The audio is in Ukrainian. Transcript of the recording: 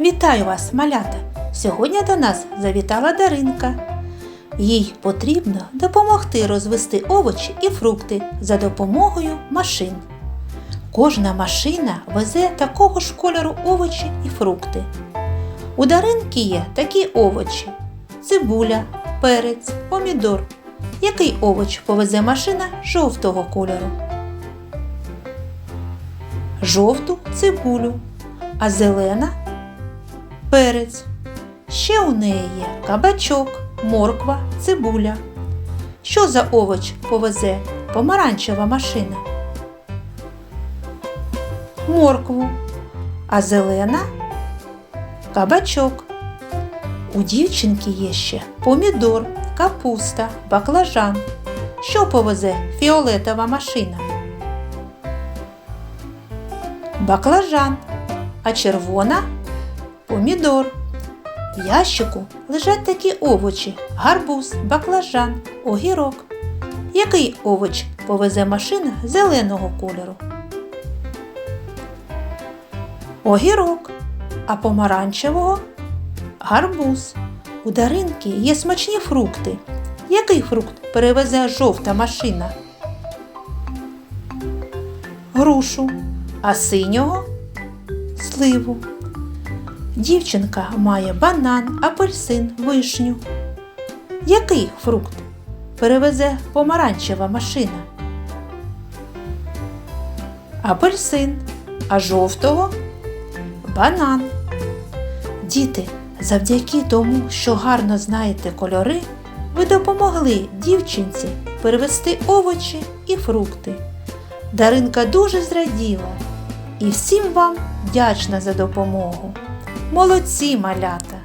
Вітаю вас, малята! Сьогодні до нас завітала Даринка. Їй потрібно допомогти розвести овочі і фрукти за допомогою машин. Кожна машина везе такого ж кольору овочі і фрукти. У Даринки є такі овочі: цибуля, перець, помідор. Який овоч повезе машина жовтого кольору? Жовту цибулю, а зелена перець. Ще у неї є кабачок, морква, цибуля. Що за овоч повезе помаранчева машина? Моркву, а зелена кабачок. У дівчинки є ще помідор, капуста, баклажан. Що повезе фіолетова машина? Баклажан, а червона помідор. В ящику лежать такі овочі: гарбуз, баклажан, огірок. Який овоч повезе машина зеленого кольору? Огірок, а помаранчевого гарбуз. У даринки є смачні фрукти. Який фрукт перевезе жовта машина? Грушу, а синього сливу. Дівчинка має банан, апельсин, вишню. Який фрукт перевезе помаранчева машина? Апельсин, а жовтого банан. Діти, завдяки тому, що гарно знаєте кольори, ви допомогли дівчинці перевести овочі і фрукти. Даринка дуже зраділа і всім вам вдячна за допомогу. Молодці малята!